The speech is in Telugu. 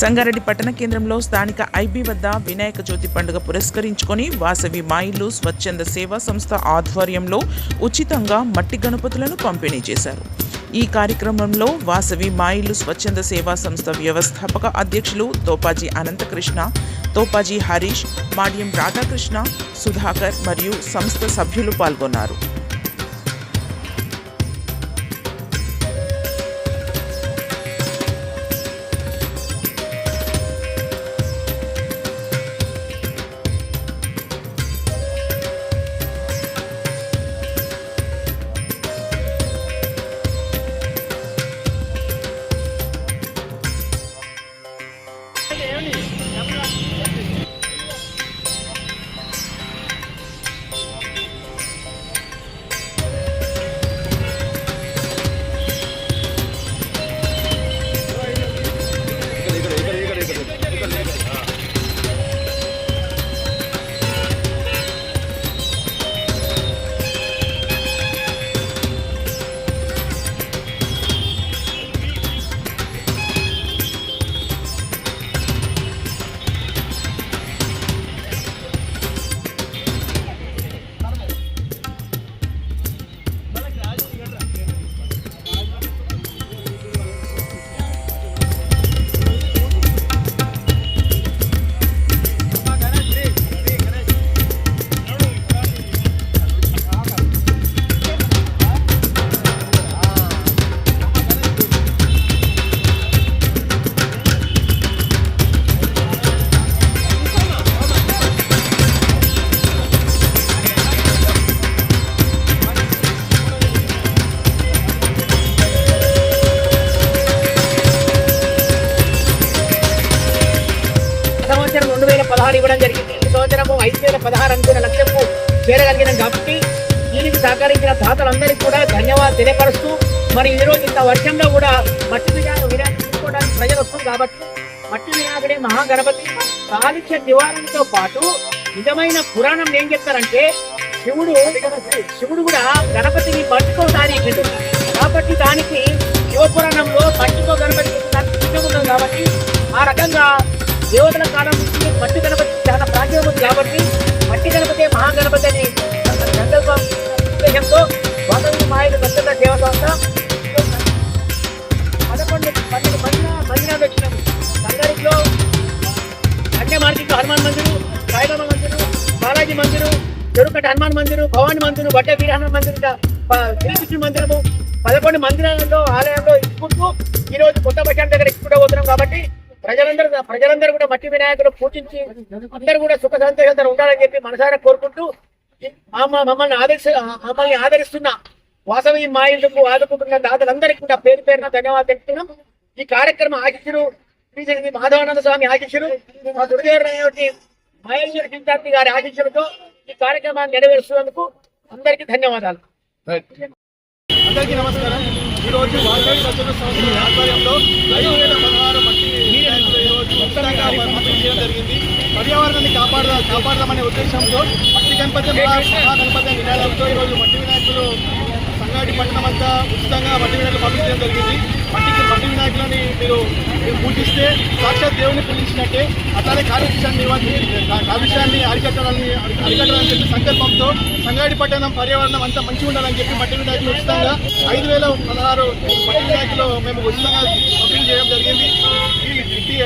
సంగారెడ్డి పట్టణ కేంద్రంలో స్థానిక ఐబీ వద్ద వినాయక చవితి పండుగ పురస్కరించుకొని వాసవి మాయిలు స్వచ్ఛంద సేవా సంస్థ ఆధ్వర్యంలో ఉచితంగా మట్టి గణపతులను పంపిణీ చేశారు. ఈ కార్యక్రమంలో వాసవి మాయిలు స్వచ్ఛంద సేవా సంస్థ వ్యవస్థాపక అధ్యక్షులు తోపాజీ అనంతకృష్ణ తోపాజీ హరీష్ మాడ్యం రాధాకృష్ణ సుధాకర్ మరియు సంస్థ సభ్యులు పాల్గొన్నారు. Leones. సంవత్సరం రెండు వేల పదహారు ఇవ్వడం జరిగింది. ఈ సంవత్సరము ఐదు వేల పదహారు అనుకున్న లక్ష్యము చేరగలిగినాం కాబట్టి దీనికి సహకరించిన దాతలందరికీ కూడా ధన్యవాదాలు తెలియపరుస్తూ మరి ఈరోజు ఇంత వర్షంలో కూడా మట్టి విజయాన్ని వినాయకుడు ప్రజలు వస్తాం కాబట్టి మట్టి వినాయకుడే మహాగణపతి కాలుష్య నివారణతో పాటు నిజమైన పురాణం ఏం చెప్తారంటే శివుడు శివుడు కూడా గణపతిని మట్టితో సాధించాడు కాబట్టి దానికి శివపురాణంలో మట్టితో గణపతి కాబట్టి ఆ రకంగా దేవతల కాలం నుంచి మట్టి గణపతి చాలా ప్రాచీనం ఉంది కాబట్టి మట్టి గణపతి మహాగణపతి అనే సంకల్పం ఉద్దేశంతో వాసవి మాయలు దత్తత దేవ పదకొండు పన్నెండు మందిన మందిరాలు వచ్చినాము సంగారెడ్డిలో అన్య మార్కెట్లో హనుమాన్ మందిరు సాయిబాబా మందిరు బాలాజీ మందిరు చెరుకట్ట హనుమాన్ మందిరు భవాని మందిరు బట్ట వీర హనుమాన్ మందిరు శ్రీకృష్ణ మందిరము. పదకొండు మందిరాలలో ఆలయంలో ఇచ్చుకుంటూ ఈరోజు కొత్త బస్ దగ్గర ఇచ్చుకుంటూ పోతున్నాం కాబట్టి ప్రజలందరూ కూడా మట్టి వినాయకుడు పూజించి అందరూ కూడా సుఖ సంతోషంతో ఉండాలని చెప్పి మనసారా కోరుకుంటూ మమ్మల్ని ఆదర్శ మమ్మల్ని ఆదరిస్తున్న వాసవి మాయిలకు ఆదుకుంటున్న దాతలందరికీ కూడా పేరు పేరున ధన్యవాదాలు తెలుపుతున్నాం. ఈ కార్యక్రమం ఆశించరు శ్రీ మాధవానంద స్వామి ఆశించరు మా దుర్గేశ్వరి మహేశ్వర సిద్ధార్థి గారి ఆశించలతో ఈ కార్యక్రమాన్ని నెరవేరుస్తున్నందుకు అందరికీ ధన్యవాదాలు. అందరికీ నమస్కారం. ఈ రోజు వాసవి స్వచ్ఛంద సంస్థ ఆధ్వర్యంలో ఐదు వేల పదహారు మట్టి చేయడం జరిగింది పర్యావరణాన్ని కాపాడదా కాపాడదామనే ఉద్దేశంతో మట్టి గణపతి మహాగణపతి వినాయకులతో ఈరోజు ఈ రోజు మట్టి వినాయకులు సంగారెడ్డి పట్టణం అంతా ఉచితంగా మట్టి వినాయకులు పంపించడం జరిగింది. మట్టికి మట్టి వినాయకులని మీరు మీరు పూజిస్తే సాక్షాత్ దేవుని పూజించినట్టే అట్లానే కాలుష్యాన్ని కాలుష్యాన్ని అరికట్టాలని అరికట్టాలని చెప్పి సంకల్పంతో సంగారెడ్డి పట్టణం పర్యావరణం అంతా మంచిగా ఉండాలని చెప్పి మట్టి వినాయకులు ఉచితంగా ఐదు వేల పదహారు మట్టి వినాయకులు మేము ఉచితంగా ఈ-